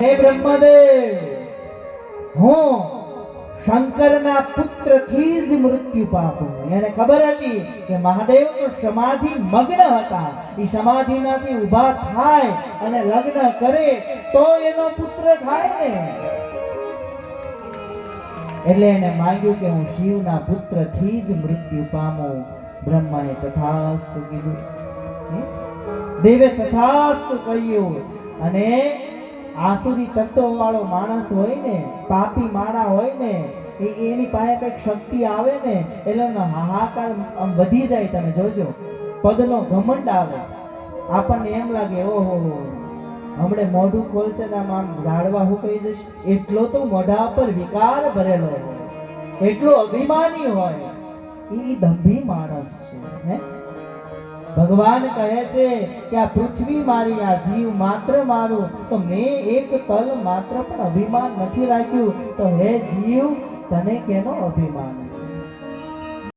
હે બ્રહ્મદેવ, હું શંકરના પુત્રથી જ મૃત્યુ પામું એને ખબર હતી કે મહાદેવ તો સમાધિ મગ્ન હતા. એ સમાધિમાંથી ઊભા થાય અને લગ્ન કરે તો એનો પુત્ર થાય ને. એટલે એને માંગ્યું કે હું શિવના પુત્રથી જ મૃત્યુ પામું. બ્રહ્માએ તથાસ્તુ કીધું. દેવે તથાસ્તુ કહ્યું અને આસુરી તત્વ વાળો માણસ હોય ને, પાપી માણા હોય ને, એ એની પાસે કંઈક શક્તિ આવે ને, એટલે હાહાકાર વધી જાય તમે જોજો. પદનો ઘમંડ આવે. આપણને એમ લાગે, ઓહો હમણે મોઢું ખોલશે ને આમ ઝાડવા ઝાડવા હુકાઈ જશે એટલો તો મોઢા પર વિકાર ભરેલો હોય. એટલો અભિમાની હોય. એ દંભી માણસ છે, હે? ભગવાન કહે છે કે આ પૃથ્વી મારી, આ જીવ માત્ર મારું. તો મેં એક તલ માત્ર પણ અભિમાન નથી રાખ્યું. તો હે જીવ, તને કેનો અભિમાન છે?